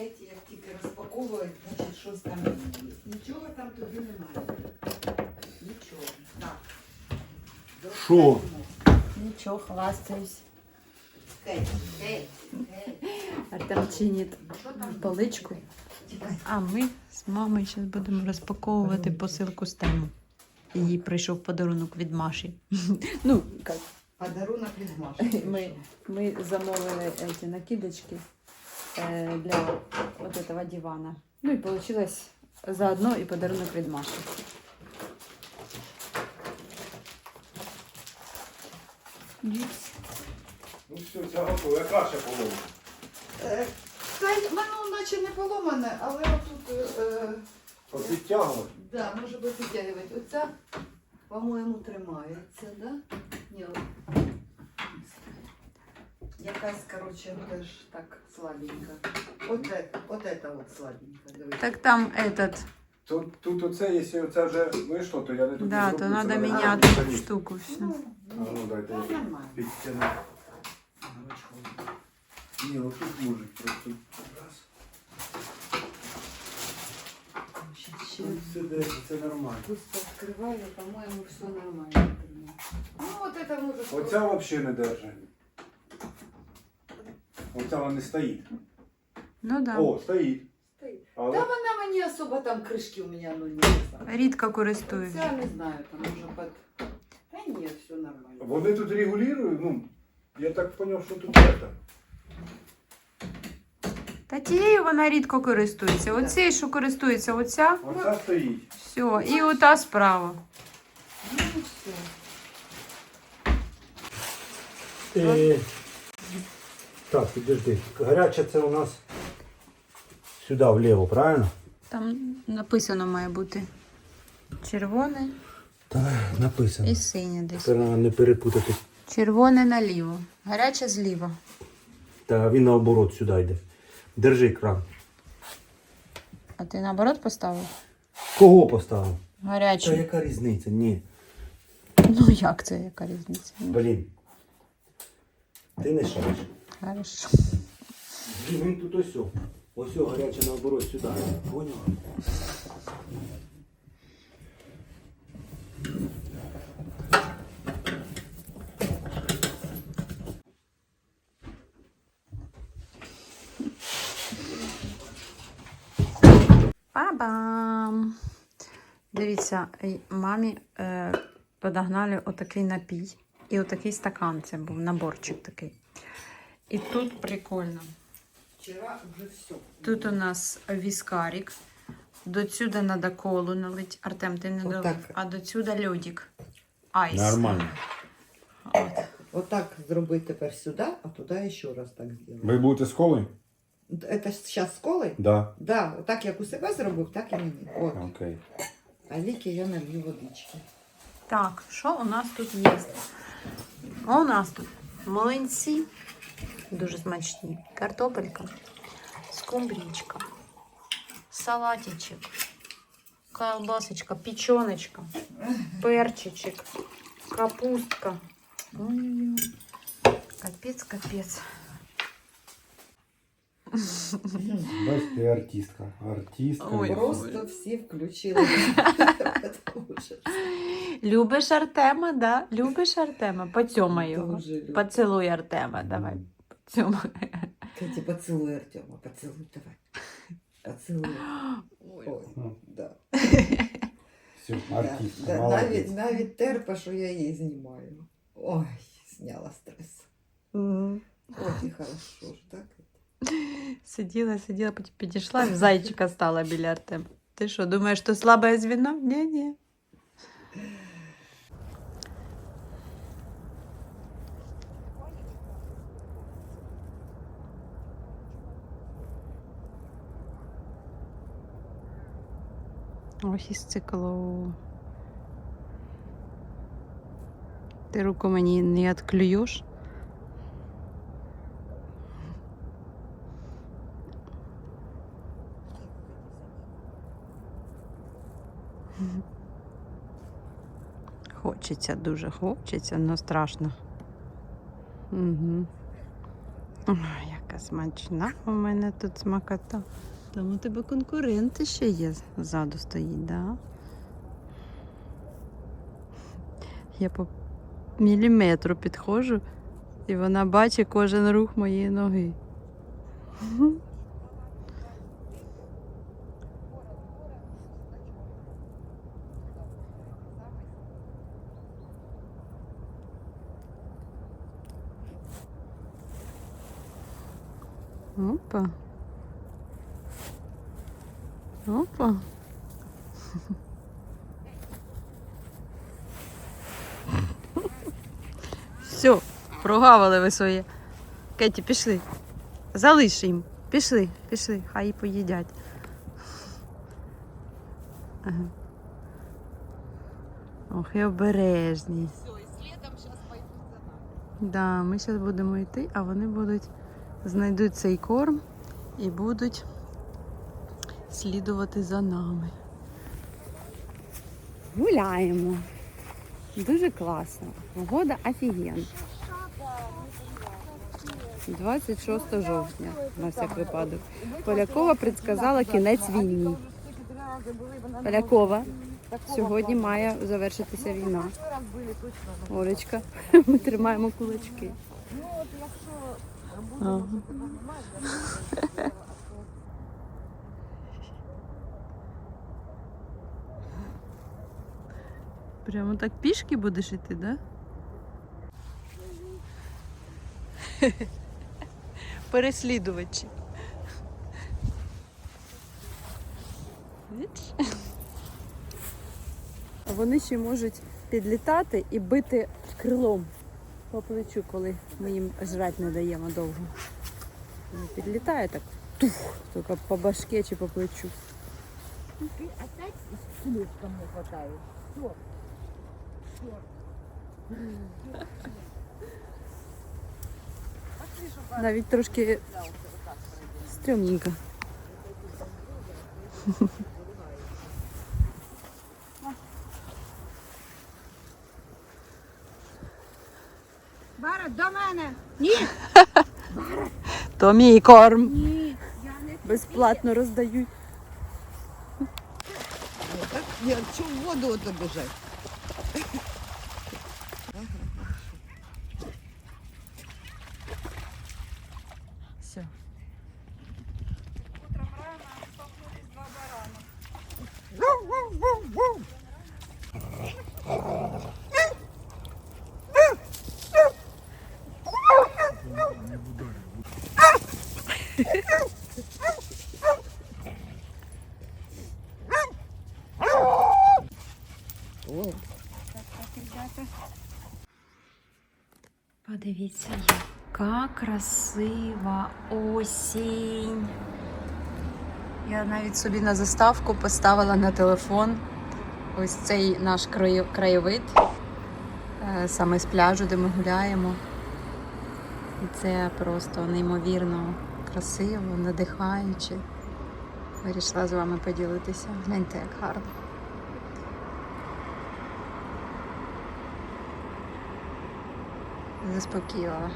Кеті, як тільки розпаковують, значить щось там є. Нічого там тобі немає. Нічого. Так. Що? Нічого, хвастаюсь. Кеті. Артем чинить поличку. А ми з мамою зараз будемо розпаковувати посилку з тему. Їй прийшов подарунок від Маші. Ну, як, Подарунок від Маші. ми, ми замовили ці накидочки для вот этого дивана. Ну і вийшло заодно і подарунок від Маші. Дивіться. Ну все, це готово. Яка ще поломка? Е, Та й воно наче не поломане, але отут, е, Підтягувати? да, може би підтягувати. Оця, по-моєму, тримається, да? Ні. Якась, коротше, теж так слабенька. От, це- от це от слабенька, дивись. Так там этот, Тут, тут оце, якщо оце вже вийшло, то я не тут да, то треба міняти залізти. штуку всю. Ну, А ну дайте ну, я нормально. підтягну. Ні, отут може просто раз. Щас Тут це нормально. пусто відкриваю, по-моєму, все нормально. Ну, от це може... Оця взагалі не держить. Оця вона не стоїть. Ну да. О, стоїть. Стоїть. Але Та вона мені особо там кришки у мене, ну, не знаю. Рідко користуюсь. Це не знаю, там уже под... Та ні, все нормально. вони тут регулюють, ну, я так зрозумів, що тут це. Та тією вона рідко користується. Оцей, що користується, оця, Оця стоїть. все. І ота справа. Ну, все. Е, так, підожди. Гаряче це у нас сюди вліво, правильно? Там написано має бути червоне Так, написано. і синє десь. Тепер треба не перепутати. Червоне наліво. Гаряче зліва. Та він наоборот сюди йде. Держи кран. А ти наоборот поставив? Кого поставив? Та Гаряче. яка різниця? Ні. Ну як це, яка різниця? Блін. Ти не шариш. Хорошо. Він тут ось. Ось гаряче наоборот сюди. Поняв? Па-бам! Дивіться, мамі е, подогнали отакий напій. І отакий стакан. Це був наборчик такий. І тут прикольно. Вчора вже все. Тут у нас віскарик. До сюди треба колу налить. Артем, ти не долив. А до сюди льодик. Айс. Нормально. От. Отак зроби тепер сюди, а туди ще раз так зробити. Ви будете з колою? Це зараз з колою? Да. Да, отак як у себе зробив, так і мені. От. Окей. А ліки я налью водички. Так, що у нас тут є? У нас тут млинці, дуже смачні, картопелька, скумбрічка, салатичок, колбасочка, печеночка, перчичек, капустка. Ой-ой-ой. Капець, капець. Бачите, ти артистка. Артистка. Ой. Просто всі включили. Любиш Артема, да? Любиш Артема? Поцьомай його. дуже люблю. Поцілуй Артема, давай. Поцьомай. Катя, поцілуй Артема, поцілуй, давай. Поцілуй. Ой. Ой, да. Все, артистка. да, молодець. навіть, навіть терпа, що я її знімаю. Ой, зняла стрес. Мгм. Очень хорошо ж, так? Сиділа, сиділа, потім підійшла, в зайчика стала біля Артема. Ти що, думаєш, що слабе звіно? Ні, ні. Ось із циклу. Ти руку мені не відклюєш? Хочеться, дуже хочеться, але страшно. Угу. Ой, яка смачна у мене тут смакота. Там у тебе конкуренти ще є ззаду стоїть, да? Я по міліметру підходжу, і вона бачить кожен рух моєї ноги. Опа. Опа. Все, прогавили ви своє. Кеті, пішли. Залиш їм. Пішли, пішли, хай і поїдять. Ага. Ох, і обережні. Все, і слідом зараз пойдуть за нами. Да, ми зараз будемо йти, а вони будуть знайдуть цей корм і будуть слідувати за нами. Гуляємо. Дуже класно. Погода офігенна. 26 жовтня, на всяк випадок. Полякова предсказала кінець війні. Полякова. Сьогодні має завершитися війна. Олечка, ми тримаємо кулачки. Ага. Прямо так пішки будеш іти, да? Переслідувачі. Вони ще можуть підлітати і бити крилом по плечу, коли ми їм жрати не даємо довго. Вони Підлітає так, тух, тільки по башке чи по плечу. Ты опять слишком не хватает. Все. Навіть трошки стрьомненько. Мене! То мій корм. Ні, я не Безплатно роздають. так, я чу в воду бежать. Подивіться, яка красива осінь. Я навіть собі на заставку поставила на телефон ось цей наш краєвид, е, саме з пляжу, де ми гуляємо. І це просто неймовірно красиво, надихаюче. Вирішила з вами поділитися. Гляньте, як гарно. Заспокійлива.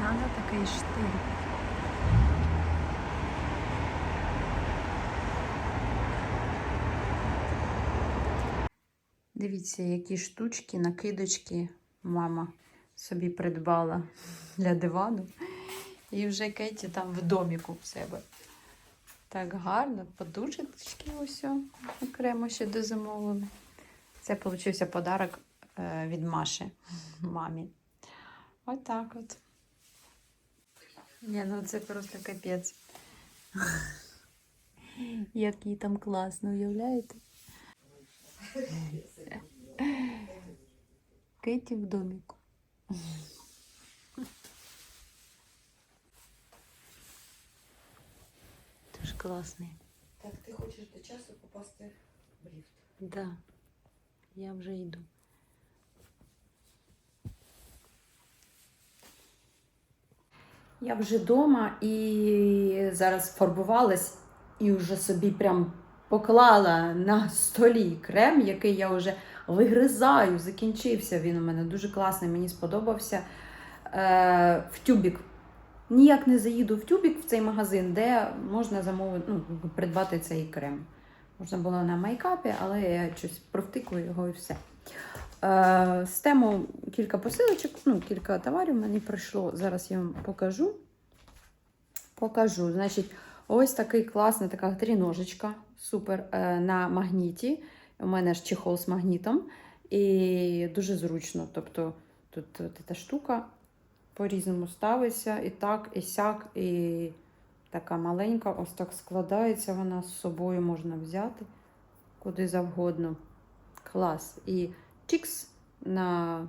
Надо такий штиль. Дивіться, які штучки, накидочки мама собі придбала для дивану. І вже Кеті там в доміку в себе. Так гарно, подушечки ось окремо ще дозамовили. Це получився подарок е, від Маші мамі. Отак от. Ні, ну це просто капець. Як їй там класно, уявляєте? Кеті в доміку. Теж класний. Так, ти хочеш до часу попасти в ліфт. Да, я вже йду. Я вже вдома і зараз фарбувалась і вже собі прям поклала на столі крем, який я вже вигризаю. Закінчився він у мене дуже класний, мені сподобався. Е, в тюбік. Ніяк не заїду в тюбік в цей магазин, де можна замовити, ну, придбати цей крем. Можна було на майкапі, але я щось провтикую його і все. Е, з тему кілька посилочок, ну, кілька товарів мені прийшло. Зараз я вам покажу. Покажу. Значить, ось такий класна така тріножечка. Супер е, на магніті. У мене ж чехол з магнітом. І дуже зручно. Тобто тут ця штука по-різному ставиться, і так, і сяк, і така маленька, ось так складається вона з собою можна взяти куди завгодно. Клас. І чікс на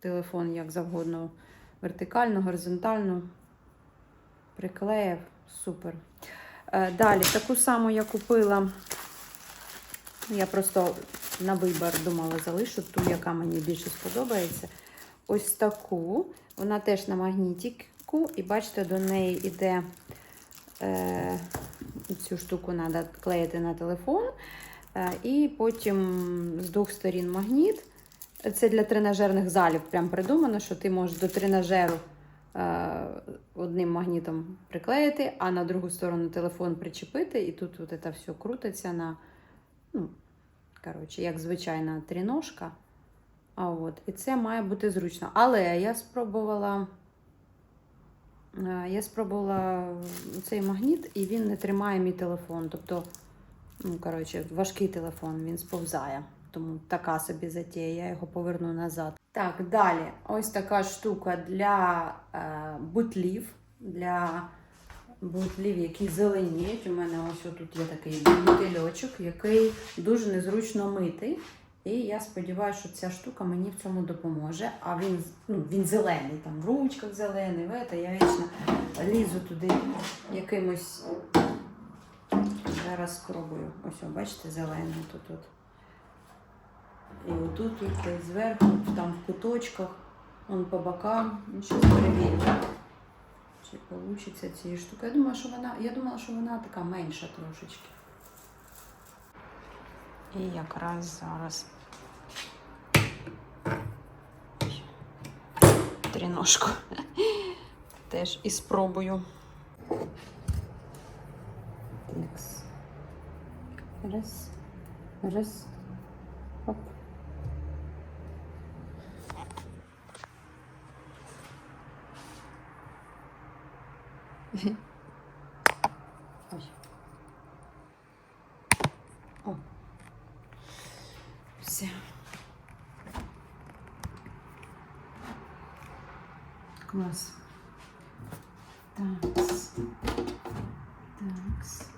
телефон як завгодно. Вертикально, горизонтально. Приклеїв. Супер. Е, Далі, таку саму я купила. Я просто на вибір думала залишу ту, яка мені більше сподобається. Ось таку. Вона теж на магнітику. І бачите, до неї йде е, цю штуку треба клеїти на телефон. Е, і потім з двох сторін магніт. Це для тренажерних залів. Прям придумано, що ти можеш до тренажеру е, одним магнітом приклеїти, а на другу сторону телефон причепити. І тут от це все крутиться на, ну, коротше, як звичайна тріножка. А от, і це має бути зручно. Але я спробувала. е, Я спробувала цей магніт, і він не тримає мій телефон. Тобто, ну, коротше, важкий телефон, він сповзає. Тому така собі затія, я його поверну назад. Так, далі. Ось така штука для е, бутлів. Для бутлів, які зеленіють. У мене ось тут є такий бутильочок, який дуже незручно митий. І я сподіваюся, що ця штука мені в цьому допоможе. А він, ну, він зелений, там в ручках зелений, вета, я вічно лізу туди якимось. Зараз спробую. Ось, о, бачите, зелений тут. от. І отут, тут, зверху, там в куточках, он по бокам. Ну, щас перевірю. Чи вийде цієї штуки. Я думала, що вона, я думала, що вона така менша трошечки. І якраз зараз тріножку теж і спробую. Раз. Раз. Оп. Ой. О. Все. Клас. Такс. Такс.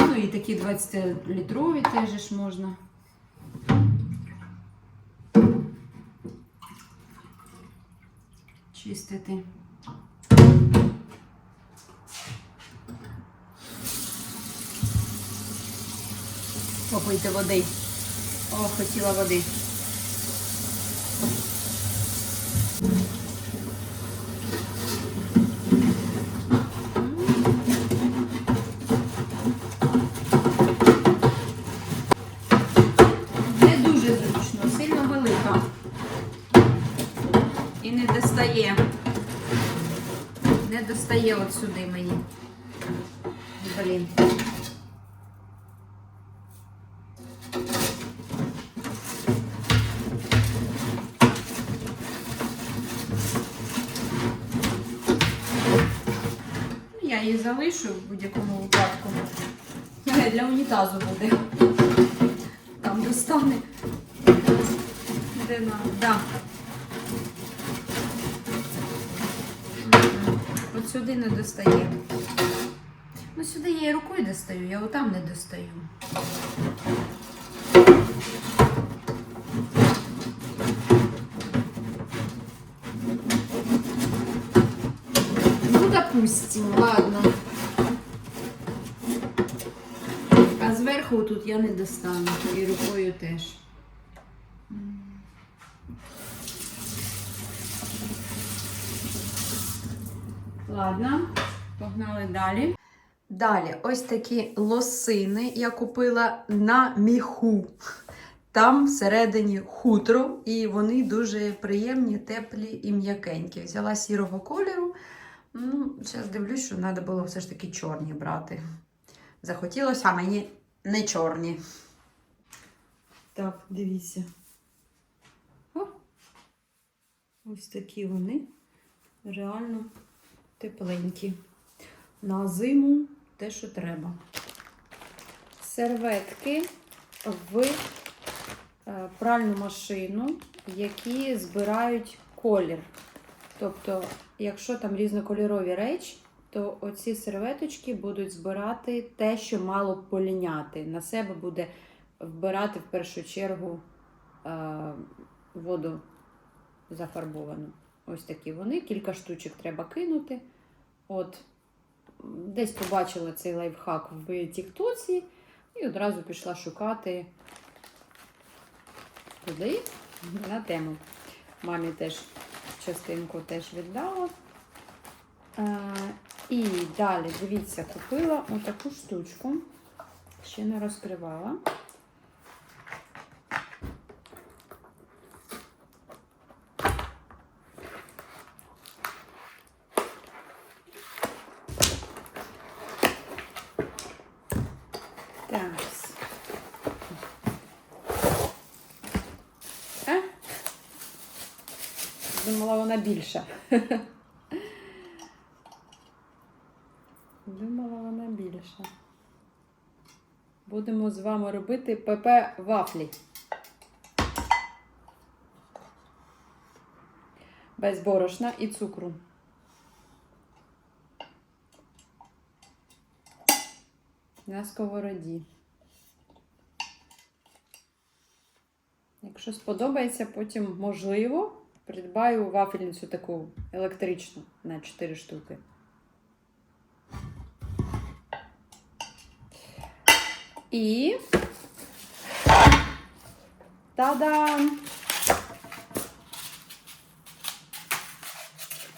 Ну і такі 20-літрові теж ж можна. Чистити. Попийте води. О, хотіла води. Не дуже зручно, сильно велика. І не достає. Не достає от сюди мені. Блін. Я її залишу в будь-якому випадку. Для унітазу буде. Там достане. Де на. Да. Сюди не достає. Ну сюди я і рукою достаю, я отам не достаю. Ну, допустим, ладно. А зверху тут я не достану. І рукою теж. Ладно. Погнали далі. Далі, ось такі лосини я купила на міху. Там всередині хутро, і вони дуже приємні, теплі і м'якенькі. Взяла сірого кольору. Ну, зараз дивлюсь, що треба було все ж таки чорні брати. Захотілося, а мені не чорні. Так, дивіться. О, ось такі вони. Реально тепленькі. На зиму те, що треба. Серветки в е, пральну машину, які збирають колір. Тобто, якщо там різнокольорові речі, то оці серветочки будуть збирати те, що мало б поліняти. На себе буде вбирати в першу чергу е, воду зафарбовану. Ось такі вони. Кілька штучок треба кинути. От, десь побачила цей лайфхак в Тіктоці і одразу пішла шукати туди на тему. Мамі теж частинку теж віддала. Е, і далі, дивіться, купила отаку штучку. Ще не розкривала. Так. А? Думала, вона більша. Думала, вона більша. Будемо з вами робити ПП вафлі. Без борошна і цукру. На сковороді. Якщо сподобається, потім, можливо, придбаю вафельницю таку електричну на 4 штуки. І. Та-дам!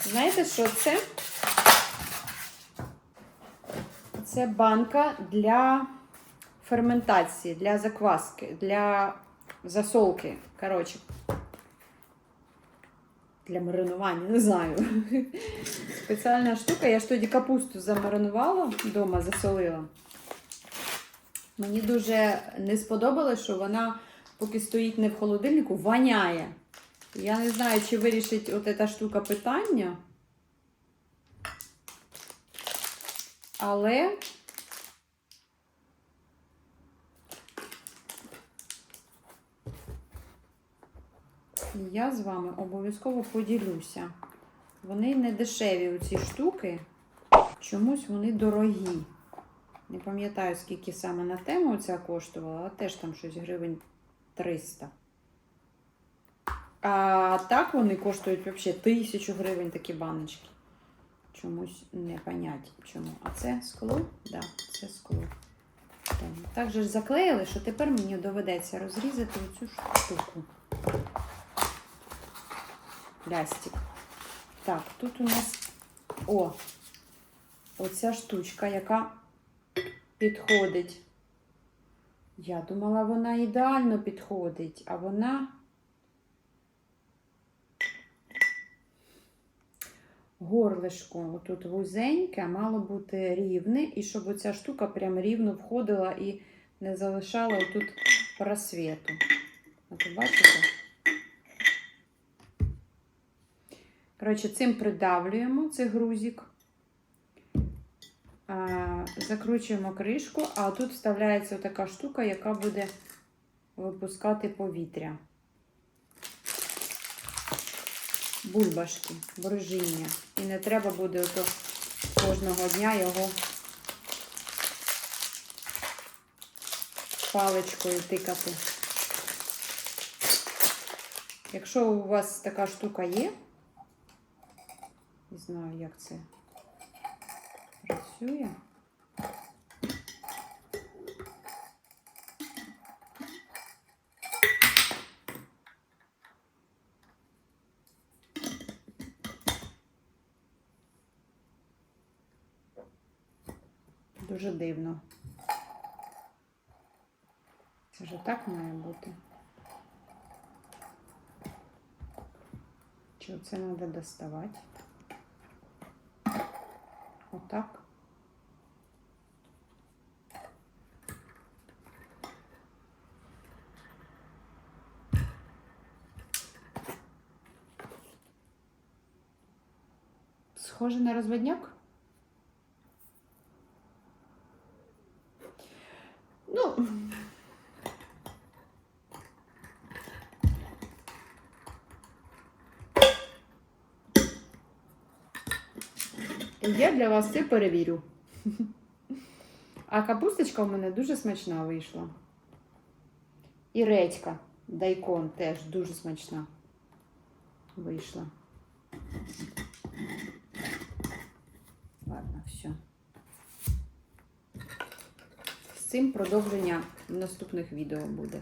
Знаєте, що це? Це банка для ферментації, для закваски, для засолки. Коротше, для маринування, не знаю. Спеціальна штука. Я ж тоді капусту замаринувала вдома, засолила. Мені дуже не сподобалось, що вона, поки стоїть не в холодильнику, воняє. Я не знаю, чи вирішить от ця штука питання. Але я з вами обов'язково поділюся. Вони не дешеві, оці штуки. Чомусь вони дорогі. Не пам'ятаю, скільки саме на тему ця коштувала, але теж там щось гривень 300. А так вони коштують взагалі тисячу гривень такі баночки. Чомусь не понять чому. А це скло? Да, це скло. Так, же ж заклеїли, що тепер мені доведеться розрізати оцю штуку. Лястик. Так, тут у нас о, оця штучка, яка підходить. Я думала, вона ідеально підходить, а вона. Горлишко отут вузеньке, мало бути рівне, і щоб оця штука прям рівно входила і не залишала отут просвіту. От бачите? Коротше, цим придавлюємо цей грузик. Закручуємо кришку, а тут вставляється така штука, яка буде випускати повітря. Бульбашки, брожіння. І не треба буде ото кожного дня його паличкою тикати. Якщо у вас така штука є, не знаю, як це працює. Дуже дивно. Це ж так має бути. Чи це треба доставати? Отак. Схоже на розводняк? Ну. Я для вас це перевірю. А капусточка у мене дуже смачна вийшла. І редька, дайкон теж дуже смачна вийшла. Ладно, все. Цим продовження в наступних відео буде.